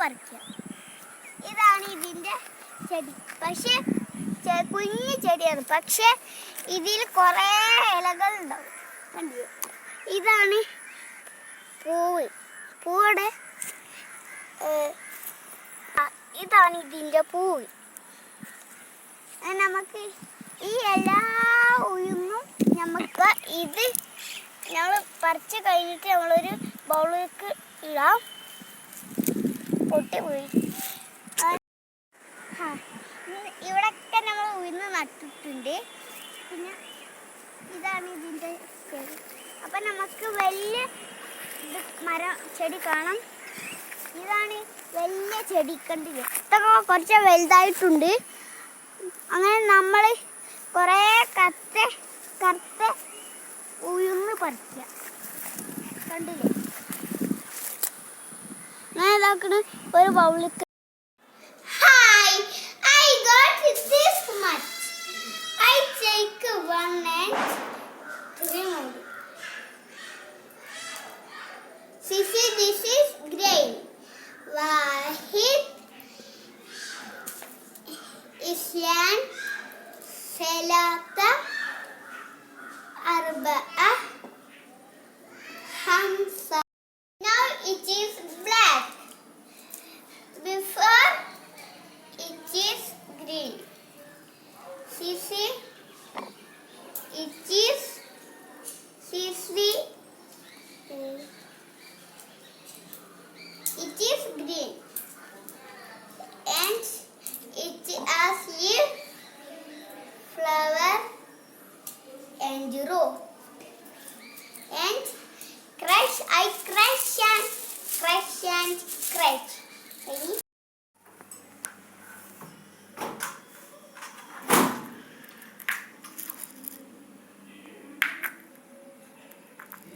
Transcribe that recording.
പറിക്കുക. ഇതാണ് ഇതിന്റെ ചെടി. പക്ഷേ കുഞ്ഞു ചെടിയാണ്. പക്ഷേ ഇതിൽ കുറേ ഇലകൾ ഉണ്ടാവും. കണ്ടില്ലേ? ഇതാണ് പൂവ്. പൂവിടെ ഇതാണ് ഇതിന്റെ പൂവ്. നമുക്ക് ഈ എല്ലാ ഉഴുന്നും നമുക്ക് ഇത് നമ്മൾ പറിച്ചു കഴിഞ്ഞിട്ട് നമ്മളൊരു ബൗളിലേക്ക് ഇടാം. പൊട്ടി പോയി ആ, ആ, ഇനി ഇവിടൊക്കെ നമ്മൾ ഉയർന്ന് നട്ടിട്ടുണ്ട്. പിന്നെ ഇതാണ് ഇതിന്റെ ചെടി. അപ്പം നമുക്ക് വലിയ മരം ചെടി കാണാം. ഇതാണ് വലിയ ചെടി കണ്ടില്ല ഇതൊക്കെ കുറച്ച് വലുതായിട്ടുണ്ട്. അങ്ങനെ നമ്മൾ കുറേ കത്ത് കറുത്ത് ഉയർന്ന് പറിക്കുക. കണ്ടില്ലേ? ഞാൻ ഒരു ബൗളിക്ക് hi I got this much I take one and remove Sissy, this is grain. Wahid, Islam, Selata, Arba'a, Hamsa. Green. Sissy, it is uh, It is green and it has leaf, flower and root.